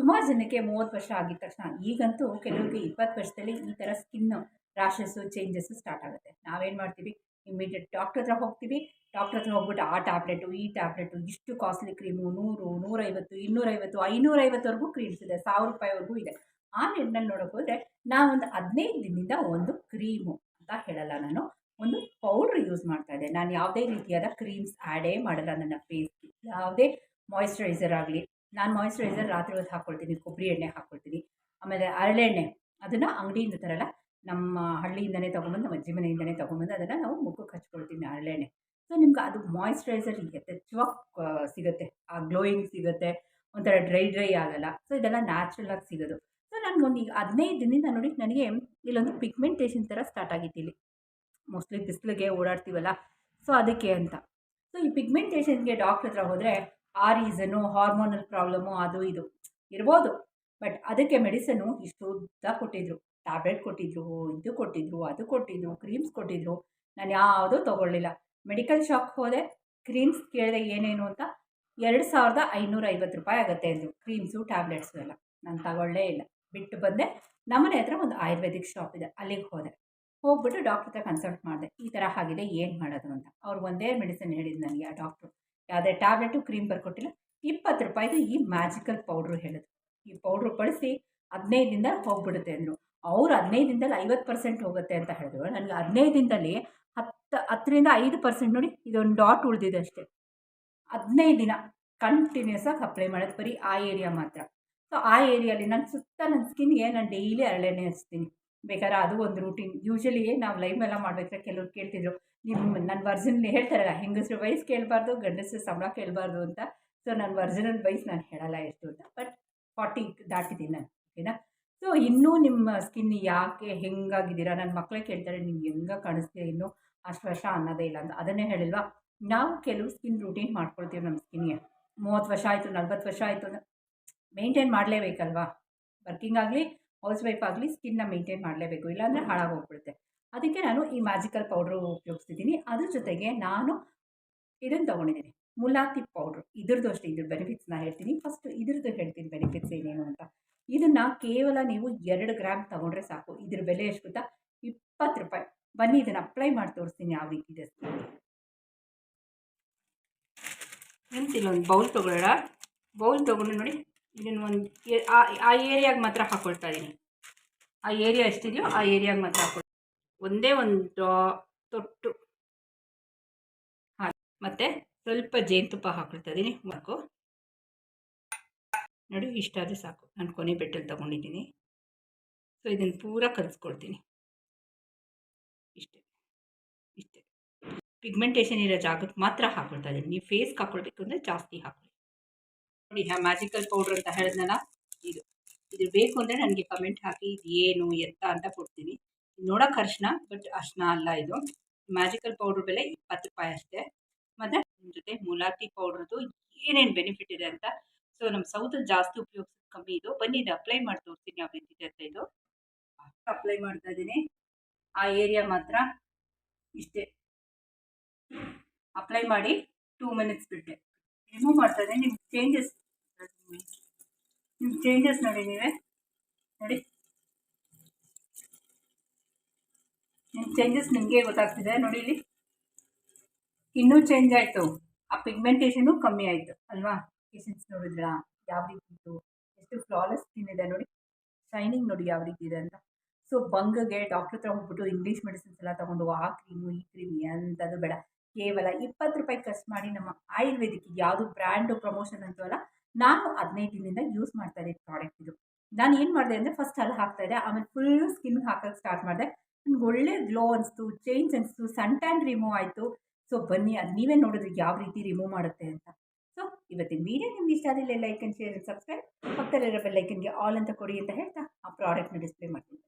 ಸುಮಾರು ಜನಕ್ಕೆ ಮೂವತ್ತು ವರ್ಷ ಆಗಿದ ತಕ್ಷಣ ಈಗಂತೂ ಕೆಲವರಿಗೆ ಇಪ್ಪತ್ತು ವರ್ಷದಲ್ಲಿ ಈ ಥರ ಸ್ಕಿನ್ ರ್ಯಾಷಸ್ಸು ಚೇಂಜಸ್ಸು ಸ್ಟಾರ್ಟ್ ಆಗುತ್ತೆ. ನಾವೇನು ಮಾಡ್ತೀವಿ? ಇಮ್ಮಿಡಿಯೇಟ್ ಡಾಕ್ಟ್ರ್ ಹತ್ರ ಹೋಗ್ತೀವಿ. ಡಾಕ್ಟ್ರ್ ಹತ್ರ ಹೋಗ್ಬಿಟ್ಟು ಆ ಟ್ಯಾಬ್ಲೆಟು ಈ ಟ್ಯಾಬ್ಲೆಟು ಇಷ್ಟು ಕಾಸ್ಟ್ಲಿ ಕ್ರೀಮು ನೂರು, ನೂರೈವತ್ತು, ಇನ್ನೂರೈವತ್ತು, ಐನೂರೈವತ್ತವರೆಗೂ ಕ್ರೀಮ್ಸ್ ಇದೆ. ಸಾವಿರ ರೂಪಾಯಿವರೆಗೂ ಇದೆ. ಆ ನಿಟ್ಟಿನಲ್ಲಿ ನೋಡೋಕೆ ಹೋದರೆ ಒಂದು ಹದಿನೈದು ದಿನದಿಂದ ಒಂದು ಕ್ರೀಮು ಅಂತ ಹೇಳಲ್ಲ ನಾನು. ಒಂದು ಪೌಡ್ರ್ ಯೂಸ್ ಮಾಡ್ತಾ ಇದ್ದೆ. ನಾನು ಯಾವುದೇ ರೀತಿಯಾದ ಕ್ರೀಮ್ಸ್ ಆ್ಯಡೇ ಮಾಡಲ್ಲ ನನ್ನ ಫೇಸ್ಗೆ ಯಾವುದೇ ಮಾಯಿಶ್ಚರೈಸರ್ ಆಗಲಿ ನಾನು ಮಾಯಿಶ್ಚರೈಸರ್ ರಾತ್ರಿ ಹೊತ್ತು ಹಾಕ್ಕೊಳ್ತೀನಿ ಕೊಬ್ಬರಿ ಎಣ್ಣೆ ಹಾಕ್ಕೊಳ್ತೀನಿ ಆಮೇಲೆ ಹರಳೆಣ್ಣೆ ಅದನ್ನು ಅಂಗಡಿಯಿಂದ ತರಲ್ಲ, ನಮ್ಮ ಹಳ್ಳಿಯಿಂದನೇ ತೊಗೊಂಬಂದು, ನಮ್ಮ ಅಜ್ಜಿ ಮನೆಯಿಂದನೇ ತೊಗೊಂಬಂದು, ಅದನ್ನು ನಾವು ಮುಖಕ್ಕೆ ಹಚ್ಕೊಳ್ತೀನಿ ಹರಳೆಣ್ಣೆ ಸೊ ನಿಮ್ಗೆ ಅದು ಮಾಯಿಶ್ಚರೈಸರ್ ಯಥೇಚ್ಛವಾಗಿ ಸಿಗುತ್ತೆ, ಆ ಗ್ಲೋಯಿಂಗ್ ಸಿಗುತ್ತೆ, ಒಂಥರ ಡ್ರೈ ಡ್ರೈ ಆಗಲ್ಲ ಸೊ ಇದೆಲ್ಲ ನ್ಯಾಚುರಲ್ ಆಗಿ ಸಿಗೋದು. ಸೊ ನನಗೊಂದು ಈಗ ಹದಿನೈದು ದಿನದಿಂದ ನೋಡಿ, ನನಗೆ ಇಲ್ಲೊಂದು ಪಿಗ್ಮೆಂಟೇಷನ್ ಥರ ಸ್ಟಾರ್ಟ್ ಆಗಿತ್ತು ಇಲ್ಲಿ. ಮೋಸ್ಟ್ಲಿ ಬಿಸಿಲಿಗೆ ಓಡಾಡ್ತೀವಲ್ಲ ಸೊ ಅದಕ್ಕೆ ಅಂತ. ಸೊ ಈ ಪಿಗ್ಮೆಂಟೇಷನ್ಗೆ ಡಾಕ್ಟ್ರ್ ಹತ್ರ ಹೋದರೆ ಆ ರೀಸನು ಹಾರ್ಮೋನಲ್ ಪ್ರಾಬ್ಲಮ್ಮು ಅದು ಇದು ಇರ್ಬೋದು. ಬಟ್ ಅದಕ್ಕೆ ಮೆಡಿಸನ್ನು ಇಷ್ಟುದ್ದ ಕೊಟ್ಟಿದ್ರು. ಟ್ಯಾಬ್ಲೆಟ್ ಕೊಟ್ಟಿದ್ರು, ಇದು ಕೊಟ್ಟಿದ್ರು, ಅದು ಕೊಟ್ಟಿದ್ರು ಕ್ರೀಮ್ಸ್ ಕೊಟ್ಟಿದ್ರು. ನಾನು ಯಾವುದೂ ತೊಗೊಳ್ಳಿಲ್ಲ. ಮೆಡಿಕಲ್ ಶಾಪ್ ಹೋದೆ ಕ್ರೀಮ್ಸ್ ಕೇಳಿದೆ ಏನೇನು ಅಂತ ಎರಡು ಸಾವಿರದ ಐನೂರ ಐವತ್ತು ರೂಪಾಯಿ ಆಗುತ್ತೆ ಅಂದರು. ಕ್ರೀಮ್ಸು ಟ್ಯಾಬ್ಲೆಟ್ಸು ಎಲ್ಲ. ನಾನು ತಗೊಳ್ಳೇ ಇಲ್ಲ. ಬಿಟ್ಟು ಬಂದೆ. ನಮ್ಮನೆ ಹತ್ರ ಒಂದು ಆಯುರ್ವೇದಿಕ್ ಶಾಪ್ ಇದೆ. ಅಲ್ಲಿಗೆ ಹೋದೆ. ಹೋಗ್ಬಿಟ್ಟು ಡಾಕ್ಟ್ರ ಹತ್ರ ಕನ್ಸಲ್ಟ್ ಮಾಡಿದೆ. ಈ ಥರ ಆಗಿದೆ, ಏನು ಮಾಡೋದು ಅಂತ. ಅವ್ರು ಒಂದೇ ಮೆಡಿಸಿನ್ ಹೇಳಿದ್ದು ನನಗೆ ಆ ಡಾಕ್ಟ್ರು ಯಾವುದೇ ಟ್ಯಾಬ್ಲೆಟು ಕ್ರೀಮ್ ಬರ್ಕೊಟ್ಟಿಲ್ಲ. ಇಪ್ಪತ್ತು ರೂಪಾಯಿದು ಈ ಮ್ಯಾಜಿಕಲ್ ಪೌಡ್ರು ಹೇಳಿದ್ರು. ಈ ಪೌಡ್ರು ಬಳಸಿ ಹದಿನೈದಿಂದ ಹೋಗ್ಬಿಡುತ್ತೆ ಅಂದರು. ಅವ್ರು ಹದಿನೈದು ದಿನದಲ್ಲಿ ಐವತ್ತು ಪರ್ಸೆಂಟ್ ಹೋಗುತ್ತೆ ಅಂತ ಹೇಳಿದ್ರು. ನನಗೆ ಹದಿನೈದು ದಿನದಲ್ಲಿ ಹತ್ತು, ಹತ್ತರಿಂದ ಐದು ಪರ್ಸೆಂಟ್ ನೋಡಿ ಇದೊಂದು ಡಾಟ್ ಉಳಿದಿದೆ ಅಷ್ಟೇ. ಹದಿನೈದು ದಿನ ಕಂಟಿನ್ಯೂಸ್ ಆಗಿ ಅಪ್ಲೈ ಮಾಡೋದು ಬರೀ ಆ ಏರಿಯಾ ಮಾತ್ರ. ಸೊ ಆ ಏರಿಯಲ್ಲಿ ನನ್ನ ಸುತ್ತ ನನ್ನ ಸ್ಕಿನ್ಗೆ ನಾನು ಡೈಲಿ ಹರಳೆಣ್ಣೆ ಹಚ್ತೀನಿ. ಬೇಕಾದ್ರೆ ಅದು ಒಂದು ರೂಟೀನ್ ಯೂಶಲಿ ನಾವು ಲೈವ್ ಎಲ್ಲ ಮಾಡಬೇಕಾದ್ರೆ ಕೆಲವ್ರು ಕೇಳ್ತಿದ್ರು ನಿಮ್ಮ ನನ್ನ ವರ್ಜಿನ್ ಹೇಳ್ತಾರಲ್ಲ, ಹೆಂಗಸ್ರು ವಯಸ್ಸು ಕೇಳಬಾರ್ದು, ಗಂಡಸರು ಸಂಬಳ ಕೇಳಬಾರ್ದು ಅಂತ. ಸೊ ನನ್ನ ವರ್ಜಿನಲ್ ವಯಸ್ಸು ನಾನು ಹೇಳಲ್ಲ ಎಷ್ಟು ಅಂತ ಬಟ್ ಫಾರ್ಟಿ ದಾಟಿದ್ದೀನಿ ನಾನು ಓಕೆನಾ ಸೊ ಇನ್ನೂ ನಿಮ್ಮ ಸ್ಕಿನ್ ಯಾಕೆ ಹೆಂಗಾಗಿದ್ದೀರಾ? ನನ್ನ ಮಕ್ಕಳೇ ಕೇಳ್ತಾರೆ ನೀವು ಹೆಂಗೆ ಕಾಣಿಸ್ತೀಯ ಇನ್ನೂ? ಅಷ್ಟು ವರ್ಷ ಅನ್ನೋದೇ ಇಲ್ಲ ಅಂತ. ಅದನ್ನೇ ಹೇಳಿಲ್ವಾ? ನಾವು ಕೆಲವು ಸ್ಕಿನ್ ರೂಟೀನ್ ಮಾಡ್ಕೊಳ್ತೀವಿ ನಮ್ಮ ಸ್ಕಿನ್ಗೆ ಮೂವತ್ತು ವರ್ಷ ಆಯಿತು, ನಲ್ವತ್ತು ವರ್ಷ ಆಯಿತು ಅಂದರೆ ಮೇಂಟೈನ್ ಮಾಡಲೇಬೇಕಲ್ವಾ? ವರ್ಕಿಂಗ್ ಆಗಲಿ ಹೌಸ್ ವೈಫ್ ಆಗಲಿ ಸ್ಕಿನ್ನ ಮೇಂಟೈನ್ ಮಾಡಲೇಬೇಕು. ಇಲ್ಲಾಂದರೆ ಹಾಳಾಗೋಗ್ಬಿಡುತ್ತೆ. ಅದಕ್ಕೆ ನಾನು ಈ ಮ್ಯಾಜಿಕಲ್ ಪೌಡ್ರು ಉಪಯೋಗಿಸ್ತಿದ್ದೀನಿ. ಅದ್ರ ಜೊತೆಗೆ ನಾನು ಇದನ್ನು ತೊಗೊಂಡಿದ್ದೀನಿ. ಮುಲಾತಿ ಪೌಡ್ರು ಇದ್ರದ್ದು ಅಷ್ಟೇ ಇದ್ರ ಬೆನಿಫಿಟ್ಸ್ನ ಹೇಳ್ತೀನಿ. ಫಸ್ಟ್ ಇದ್ರದ್ದು ಹೇಳ್ತೀನಿ ಬೆನಿಫಿಟ್ಸ್ ಏನೇನು ಅಂತ. ಇದನ್ನು ಕೇವಲ ನೀವು ಎರಡು ಗ್ರಾಮ್ ತೊಗೊಂಡ್ರೆ ಸಾಕು. ಇದ್ರ ಬೆಲೆ ಎಷ್ಟು ಗೊತ್ತಾ? ಇಪ್ಪತ್ತು ರೂಪಾಯಿ. ಬನ್ನಿ ಇದನ್ನು ಅಪ್ಲೈ ಮಾಡಿ ತೋರಿಸ್ತೀನಿ ಯಾವ ರೀತಿ ಇದೆ ಫ್ರೆಂಡ್ಸ್ ಇಲ್ಲೊಂದು ಬೌಲ್ ತೊಗೊಳ್ಳೋಣ ಬೌಲ್ ತೊಗೊಂಡು ನೋಡಿ. ಇದನ್ನು ಒಂದು ಆ ಏರಿಯಾಗೆ ಮಾತ್ರ ಹಾಕ್ಕೊಳ್ತಾ ಇದ್ದೀನಿ ಆ ಏರಿಯಾ ಎಷ್ಟಿದೆಯೋ ಆ ಏರಿಯಾಗೆ ಮಾತ್ರ ಹಾಕ್ಕೊಳ್ತೀನಿ ಒಂದೇ ಒಂದು ತೊಟ್ಟು. ಹಾಕಿ ಮತ್ತು ಸ್ವಲ್ಪ ಜೇನುತುಪ್ಪ ಹಾಕ್ಕೊಳ್ತಾ ಇದ್ದೀನಿ ಸಾಕು ನೋಡಿ ಇಷ್ಟಾದರೆ ಸಾಕು. ನಾನು ಕೊನೆ ಬೆಟ್ಟಲ್ಲಿ ತೊಗೊಂಡಿದ್ದೀನಿ. ಸೊ ಇದನ್ನು ಪೂರ ಕಲಿಸ್ಕೊಳ್ತೀನಿ ಇಷ್ಟೇ. ಇಷ್ಟೇ. ಪಿಗ್ಮೆಂಟೇಷನ್ ಇರೋ ಜಾಗಕ್ಕೆ ಮಾತ್ರ ಹಾಕೊಳ್ತಾ ಇದ್ದೀನಿ ನೀವು ಫೇಸ್ಗೆ ಹಾಕ್ಕೊಳ್ಬೇಕು ಅಂದರೆ ಜಾಸ್ತಿ ಹಾಕೊಳ್ಳಿ ನೋಡಿ ಆ ಮ್ಯಾಜಿಕಲ್ ಪೌಡ್ರ್ ಅಂತ ಹೇಳಿದ್ನಲ್ಲ, ಇದು. ಇದು ಬೇಕು ಅಂದರೆ ನನಗೆ ಕಮೆಂಟ್ ಹಾಕಿ, ಇದು ಏನು ಎತ್ತ ಅಂತ ಕೊಡ್ತೀನಿ. ನೋಡೋಕೆ ಅರ್ಶನ ಬಟ್ ಅರ್ಶನ ಅಲ್ಲ ಇದು. ಮ್ಯಾಜಿಕಲ್ ಪೌಡ್ರ್ ಬೆಲೆ ಇಪ್ಪತ್ತು ರೂಪಾಯಿ ಅಷ್ಟೇ. ಮತ್ತು ನಿಮ್ಮ ಜೊತೆ ಮುಲಾತಿ ಪೌಡ್ರದ್ದು ಏನೇನು ಬೆನಿಫಿಟ್ ಇದೆ ಅಂತ. ಸೊ ನಮ್ಮ ಸೌತಲ್ಲಿ ಜಾಸ್ತಿ ಉಪಯೋಗಿಸೋದು ಕಮ್ಮಿ ಇದು. ಬನ್ನಿ, ಇದು ಅಪ್ಲೈ ಮಾಡಿ ತೋರಿಸ್ತೀನಿ ಯಾವ ರೀತಿ ಅಂತ ಇದು. ಅಪ್ಲೈ ಮಾಡ್ತಾ ಇದ್ದೀನಿ. ಆ ಏರಿಯಾ ಮಾತ್ರ ಇಷ್ಟೇ. ಅಪ್ಲೈ ಮಾಡಿ ಟೂ ಮಿನಿಟ್ಸ್ ಬಿಟ್ಟೆ. ರಿಮೂವ್ ಮಾಡ್ತಾ ಇದ್ದೀನಿ. ನಿಮ್ಗೆ ಚೇಂಜಸ್ ನಿಮ್ಮ ಚೇಂಜಸ್ ನೋಡಿ ನೀವೇ. ನೋಡಿ. ನಿಮ್ಮ ಚೇಂಜಸ್ ನಿಮಗೆ ಗೊತ್ತಾಗ್ತಿದೆ. ನೋಡಿ ಇಲ್ಲಿ. ಇನ್ನೂ ಚೇಂಜ್ ಆಯಿತು. ಆ ಪಿಗ್ಮೆಂಟೇಷನು ಕಮ್ಮಿ ಆಯಿತು. ಅಲ್ವಾ? ಪೇಷನ್ಸ್ ನೋಡಿದ್ರ? ಯಾವ ರೀತಿ ಇತ್ತು ಎಷ್ಟು ಫ್ಲಾಲೆಸ್ ಸ್ಕಿನ್ ಇದೆ ನೋಡಿ. ಶೈನಿಂಗ್ ನೋಡಿ ಯಾವ ರೀತಿ ಇದೆ ಅಂತ. ಸೊ ಬಂಗಗೆ ಡಾಕ್ಟ್ರ್ ಹತ್ರ ಹೋಗ್ಬಿಟ್ಟು ಇಂಗ್ಲೀಷ್ ಮೆಡಿಸಿನ್ಸ್ ಎಲ್ಲ ತೊಗೊಂಡು ಆ ಕ್ರೀಮು ಈ ಕ್ರೀಮ್ ಎಂಥದ್ದು ಬೇಡ. ಕೇವಲ ಇಪ್ಪತ್ತು ರೂಪಾಯಿ ಖರ್ಚು ಮಾಡಿ ನಮ್ಮ ಆಯುರ್ವೇದಿಕ್ ಯಾವುದು ಬ್ರ್ಯಾಂಡು ಪ್ರಮೋಷನ್ ಅಂತವಲ್ಲ ನಾನು ಹದಿನೈದು ದಿನದಿಂದ ಯೂಸ್ ಮಾಡ್ತಾ ಇದ್ದೆ ಪ್ರಾಡಕ್ಟ್ ಇದು. ನಾನು ಏನು ಮಾಡಿದೆ ಅಂದರೆ ಫಸ್ಟ್ ಅಲ್ಲಿ ಹಾಕ್ತಾ ಇದ್ದೆ, ಆಮೇಲೆ ಫುಲ್ ಸ್ಕಿನ್ ಹಾಕೋಕ್ಕೆ ಸ್ಟಾರ್ಟ್ ಮಾಡಿದೆ. ನನಗೆ ಒಳ್ಳೆ ಗ್ಲೋ ಅನಿಸ್ತು ಚೇಂಜ್ ಅನಿಸ್ತು ಸನ್ ಟ್ಯಾನ್ ರಿಮೂವ್ ಆಯಿತು. ಸೊ ಬನ್ನಿ, ಅದು ನೀವೇ ನೋಡಿದ್ರೆ ಯಾವ ರೀತಿ ರಿಮೂವ್ ಮಾಡುತ್ತೆ ಅಂತ. ಸೊ ಇವತ್ತಿನ ವೀಡಿಯೋ ನಿಮ್ಗೆ ಇಷ್ಟ ಆಗಿಲ್ಲ like and share and subscribe ಪಕ್ಕದಲ್ಲಿರೋ ಬೆಲ್ಲೈಕನ್ಗೆ ಆಲ್ ಅಂತ ಕೊಡಿ ಅಂತ ಹೇಳ್ತಾ, ಆ ಪ್ರಾಡಕ್ಟ್ನ ಡಿಸ್ಪ್ಲೇ ಮಾಡ್ತೀನಿ.